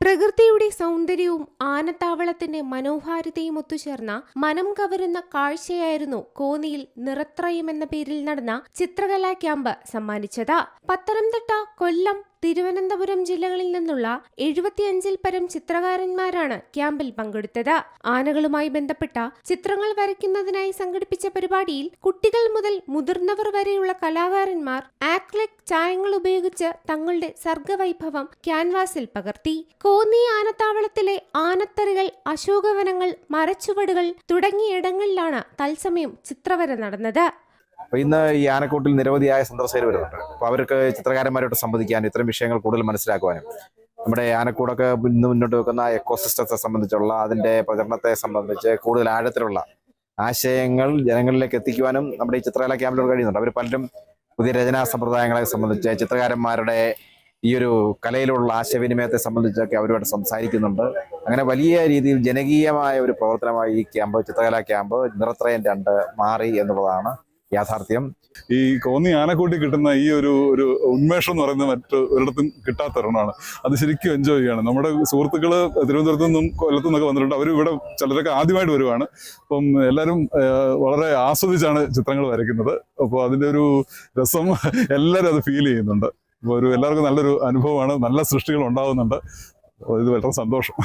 പ്രകൃതിയുടെ സൗന്ദര്യവും ആനത്താവളത്തിന്റെ മനോഹാരിതയും ഒത്തുചേർന്ന മനം കവരുന്ന കാഴ്ചയായിരുന്നു കോന്നിയിൽ നിറത്രയം എന്ന പേരിൽ നടന്ന ചിത്രകലാ ക്യാമ്പ് സമ്മാനിച്ചത്. പത്തനംതിട്ട കൊല്ലം തിരുവനന്തപുരം ജില്ലകളിൽ നിന്നുള്ള എഴുപത്തിയഞ്ചിൽ പരം ചിത്രകാരന്മാരാണ് ക്യാമ്പിൽ പങ്കെടുത്തത്. ആനകളുമായി ബന്ധപ്പെട്ട ചിത്രങ്ങൾ വരയ്ക്കുന്നതിനായി സംഘടിപ്പിച്ച പരിപാടിയിൽ കുട്ടികൾ മുതൽ മുതിർന്നവർ വരെയുള്ള കലാകാരന്മാർ ആക്ലിക് ചായങ്ങൾ ഉപയോഗിച്ച് തങ്ങളുടെ സർഗവൈഭവം ക്യാൻവാസിൽ പകർത്തി. കോന്നി ആനത്താവളത്തിലെ ആനത്തറികൾ അശോകവനങ്ങൾ മരച്ചുവടുകൾ തുടങ്ങിയ ഇടങ്ങളിലാണ് തത്സമയം ചിത്രവര നടന്നത്. അപ്പോൾ ഇന്ന് ഈ ആനക്കൂട്ടിൽ നിരവധിയായ സന്ദർശകർ വരുന്നുണ്ട്. അവർക്ക് ചിത്രകാരന്മാരോട് സംബന്ധിക്കാനും ഇത്തരം വിഷയങ്ങൾ കൂടുതൽ മനസ്സിലാക്കുവാനും നമ്മുടെ ആനക്കൂടൊക്കെ ഇന്ന് മുന്നോട്ട് വെക്കുന്ന എക്കോസിസ്റ്റത്തെ സംബന്ധിച്ചുള്ള അതിന്റെ പ്രചരണത്തെ സംബന്ധിച്ച് കൂടുതൽ ആഴത്തിലുള്ള ആശയങ്ങൾ ജനങ്ങളിലേക്ക് എത്തിക്കുവാനും നമ്മുടെ ഈ ചിത്രകലാ ക്യാമ്പിലൂടെ കഴിയുന്നുണ്ട്. അവർ പലരും പുതിയ രചനാ സമ്പ്രദായങ്ങളെ സംബന്ധിച്ച് ചിത്രകാരന്മാരുടെ ഈ ഒരു കലയിലുള്ള ആശയവിനിമയത്തെ സംബന്ധിച്ചൊക്കെ അവരുമായിട്ട് സംസാരിക്കുന്നുണ്ട്. അങ്ങനെ വലിയ രീതിയിൽ ജനകീയമായ ഒരു പ്രവർത്തനമായി ഈ ക്യാമ്പ് ചിത്രകലാ ക്യാമ്പ് നിറത്രയം രണ്ട് മാറി എന്നുള്ളതാണ് യാഥാർത്ഥ്യം. ഈ കോന്നി ആനക്കൂട്ടി കിട്ടുന്ന ഈ ഒരു ഒരു ഉന്മേഷം എന്ന് പറയുന്നത് മറ്റു ഒരിടത്തും കിട്ടാത്ത അത് ശരിക്കും എൻജോയ് ചെയ്യാണ്. നമ്മുടെ സുഹൃത്തുക്കൾ തിരുവനന്തപുരത്തു നിന്നും കൊല്ലത്തു നിന്നൊക്കെ വന്നിട്ടുണ്ട്. അവർ ഇവിടെ ചിലരൊക്കെ ആദ്യമായിട്ട് വരുവാണ്. അപ്പം എല്ലാവരും വളരെ ആസ്വദിച്ചാണ് ചിത്രങ്ങൾ വരയ്ക്കുന്നത്. അപ്പോൾ അതിന്റെ ഒരു രസം എല്ലാവരും അത് ഫീൽ ചെയ്യുന്നുണ്ട്. അപ്പോൾ ഒരു എല്ലാവർക്കും നല്ലൊരു അനുഭവമാണ്. നല്ല സൃഷ്ടികൾ ഉണ്ടാകുന്നുണ്ട് ഇത് വളരെ സന്തോഷം.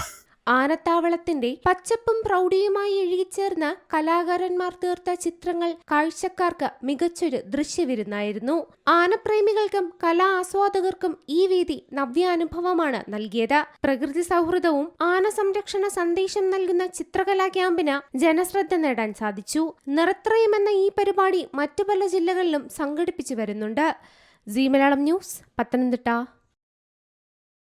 ആനത്താവളത്തിന്റെ പച്ചപ്പും പ്രൗഢിയുമായി എഴുകിച്ചേർന്ന കലാകാരന്മാർ തീർത്ത ചിത്രങ്ങൾ കാഴ്ചക്കാർക്ക് മികച്ചൊരു ദൃശ്യവിരുന്നായിരുന്നു. ആനപ്രേമികൾക്കും കലാ ആസ്വാദകർക്കും ഈ വേദി നവ്യാനുഭവമാണ് നൽകിയത്. പ്രകൃതി സൗഹൃദവും ആന സംരക്ഷണ സന്ദേശം നൽകുന്ന ചിത്രകലാ ക്യാമ്പിന് ജനശ്രദ്ധ നേടാൻ സാധിച്ചു. നിറത്രയം എന്ന ഈ പരിപാടി മറ്റു പല ജില്ലകളിലും സംഘടിപ്പിച്ചു വരുന്നുണ്ട്. Zee Malayalam news Pathanamthitta.